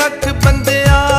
ਰੱਖ ਬੰਦਿਆ।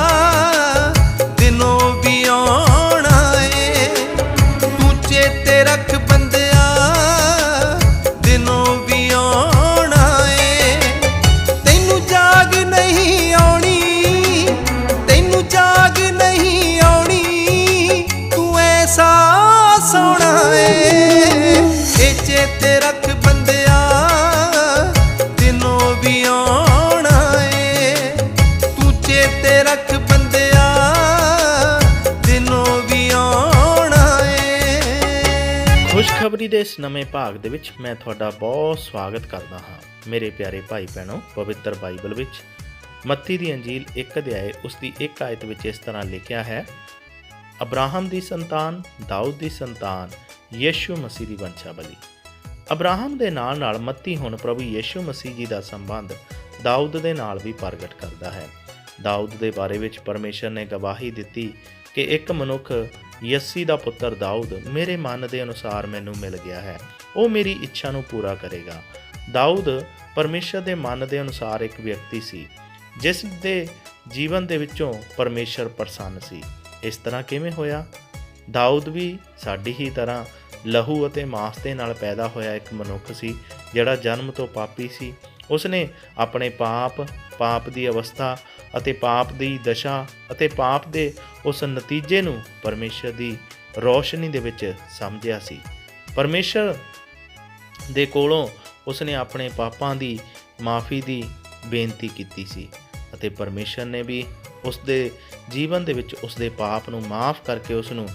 ਖੁਸ਼ਖਬਰੀ ਦੇ ਇਸ ਨਵੇਂ ਭਾਗ ਦੇ ਵਿੱਚ ਮੈਂ ਤੁਹਾਡਾ ਬਹੁਤ ਸਵਾਗਤ ਕਰਦਾ ਹਾਂ। ਮੇਰੇ ਪਿਆਰੇ ਭਾਈ ਭੈਣੋ, ਪਵਿੱਤਰ ਬਾਈਬਲ ਵਿੱਚ ਮੱਤੀ ਦੀ ਅੰਜੀਲ ਇੱਕ ਅਧਿਆਏ ਉਸ ਦੀ ਇੱਕ ਆਇਤ ਵਿੱਚ ਇਸ ਤਰ੍ਹਾਂ ਲਿਖਿਆ ਹੈ, ਅਬਰਾਹਮ ਦੀ ਸੰਤਾਨ, ਦਾਊਦ ਦੀ ਸੰਤਾਨ, ਯੀਸ਼ੂ ਮਸੀਹ ਦੀ ਵੰਸ਼ਾਵਲੀ। ਅਬਰਾਹਮ ਦੇ ਨਾਲ ਨਾਲ ਮੱਤੀ ਹੁਣ ਪ੍ਰਭੂ ਯੀਸ਼ੂ ਮਸੀਹ ਜੀ ਦਾ ਸੰਬੰਧ ਦਾਊਦ ਦੇ ਨਾਲ ਵੀ ਪ੍ਰਗਟ ਕਰਦਾ ਹੈ। ਦਾਊਦ ਦੇ ਬਾਰੇ ਵਿੱਚ ਪਰਮੇਸ਼ਰ ਨੇ ਗਵਾਹੀ ਦਿੱਤੀ ਕਿ ਇੱਕ ਮਨੁੱਖ ਯੱਸੀ ਦਾ ਪੁੱਤਰ ਦਾਊਦ ਮੇਰੇ ਮਨ ਦੇ ਅਨੁਸਾਰ ਮੈਨੂੰ ਮਿਲ ਗਿਆ ਹੈ। ਉਹ ਮੇਰੀ ਇੱਛਾ ਨੂੰ ਪੂਰਾ ਕਰੇਗਾ। ਦਾਊਦ ਪਰਮੇਸ਼ਰ ਦੇ ਮਨ ਦੇ ਅਨੁਸਾਰ ਇੱਕ ਵਿਅਕਤੀ ਸੀ, ਜਿਸ ਦੇ ਜੀਵਨ ਦੇ ਵਿੱਚੋਂ ਪਰਮੇਸ਼ਰ ਪ੍ਰਸੰਨ ਸੀ। ਇਸ ਤਰ੍ਹਾਂ ਕਿਵੇਂ ਹੋਇਆ? ਦਾਊਦ ਵੀ ਸਾਡੀ ਹੀ ਤਰ੍ਹਾਂ ਲਹੂ ਅਤੇ ਮਾਸ ਦੇ ਨਾਲ ਪੈਦਾ ਹੋਇਆ ਇੱਕ ਮਨੁੱਖ ਸੀ, ਜਿਹੜਾ ਜਨਮ ਤੋਂ ਪਾਪੀ ਸੀ। ਉਸਨੇ ਆਪਣੇ ਪਾਪ ਪਾਪ ਦੀ ਅਵਸਥਾ ਅਤੇ ਪਾਪ ਦੀ ਦਸ਼ਾ ਅਤੇ ਪਾਪ ਦੇ ਉਸ ਨਤੀਜੇ ਨੂੰ ਪਰਮੇਸ਼ਰ ਦੀ ਰੋਸ਼ਨੀ ਦੇ ਵਿੱਚ ਸਮਝਿਆ ਸੀ। ਪਰਮੇਸ਼ਰ ਦੇ ਕੋਲੋਂ ਉਸਨੇ ਆਪਣੇ ਪਾਪਾਂ ਦੀ ਮਾਫੀ ਦੀ ਬੇਨਤੀ ਕੀਤੀ ਸੀ ਅਤੇ ਪਰਮੇਸ਼ਰ ਨੇ ਵੀ ਉਸ ਦੇ ਜੀਵਨ ਦੇ ਵਿੱਚ ਉਸ ਦੇ ਪਾਪ ਨੂੰ ਮਾਫ ਕਰਕੇ ਉਸ ਨੂੰ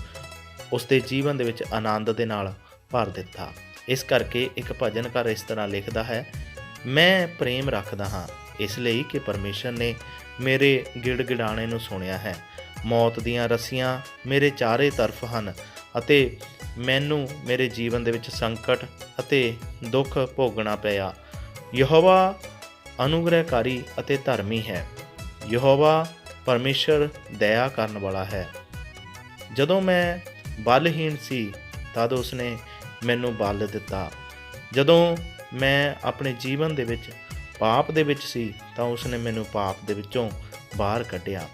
ਉਸ ਦੇ ਜੀਵਨ ਦੇ ਵਿੱਚ ਆਨੰਦ ਦੇ ਨਾਲ ਭਰ ਦਿੱਤਾ। ਇਸ ਕਰਕੇ ਇੱਕ ਭਜਨਕਾਰ ਇਸ ਤਰ੍ਹਾਂ ਲਿਖਦਾ ਹੈ ਮੈਂ ਪ੍ਰੇਮ ਰੱਖਦਾ ਹਾਂ, ਇਸ ਲਈ ਕਿ ਪਰਮੇਸ਼ਰ ਨੇ ਮੇਰੇ ਗਿੜਗਿੜਾਣੇ ਨੂੰ ਸੁਣਿਆ ਹੈ। ਮੌਤ ਦੀਆਂ ਰੱਸੀਆਂ ਮੇਰੇ ਚਾਰੇ ਤਰਫ ਹਨ ਅਤੇ ਮੈਨੂੰ ਮੇਰੇ ਜੀਵਨ ਦੇ ਵਿੱਚ ਸੰਕਟ ਅਤੇ ਦੁੱਖ ਭੋਗਣਾ ਪਿਆ। ਯਹੋਵਾ ਅਨੁਗ੍ਰਹਿਕਾਰੀ ਅਤੇ ਧਰਮੀ ਹੈ। ਯਹੋਵਾ ਪਰਮੇਸ਼ਰ ਦਇਆ ਕਰਨ ਵਾਲਾ ਹੈ। ਜਦੋਂ ਮੈਂ ਬਲਹੀਣ ਸੀ, ਤਦ ਉਸਨੇ ਮੈਨੂੰ ਬਲ ਦਿੱਤਾ। ਜਦੋਂ ਮੈਂ ਆਪਣੇ ਜੀਵਨ ਦੇ ਵਿੱਚ ਪਾਪ ਦੇ ਵਿੱਚ ਸੀ, ਤਾਂ ਉਸਨੇ ਮੈਨੂੰ ਪਾਪ ਦੇ ਵਿੱਚੋਂ ਬਾਹਰ ਕੱਢਿਆ।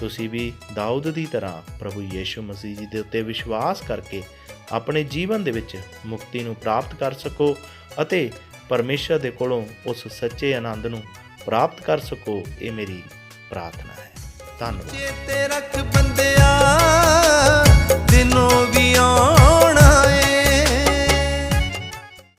ਤੁਸੀਂ ਵੀ ਦਾਊਦ ਦੀ ਤਰ੍ਹਾਂ ਪ੍ਰਭੂ ਯੀਸ਼ੂ ਮਸੀਹ ਜੀ ਦੇ ਉੱਤੇ ਵਿਸ਼ਵਾਸ ਕਰਕੇ ਆਪਣੇ ਜੀਵਨ ਦੇ ਵਿੱਚ ਮੁਕਤੀ ਨੂੰ ਪ੍ਰਾਪਤ ਕਰ ਸਕੋ ਅਤੇ ਪਰਮੇਸ਼ਰ ਦੇ ਕੋਲੋਂ ਉਸ ਸੱਚੇ ਆਨੰਦ ਨੂੰ ਪ੍ਰਾਪਤ ਕਰ ਸਕੋ, ਇਹ ਮੇਰੀ ਪ੍ਰਾਰਥਨਾ ਹੈ। ਧੰਨਵਾਦ। ਚੇਤੇ ਰੱਖ ਬੰਦਿਆ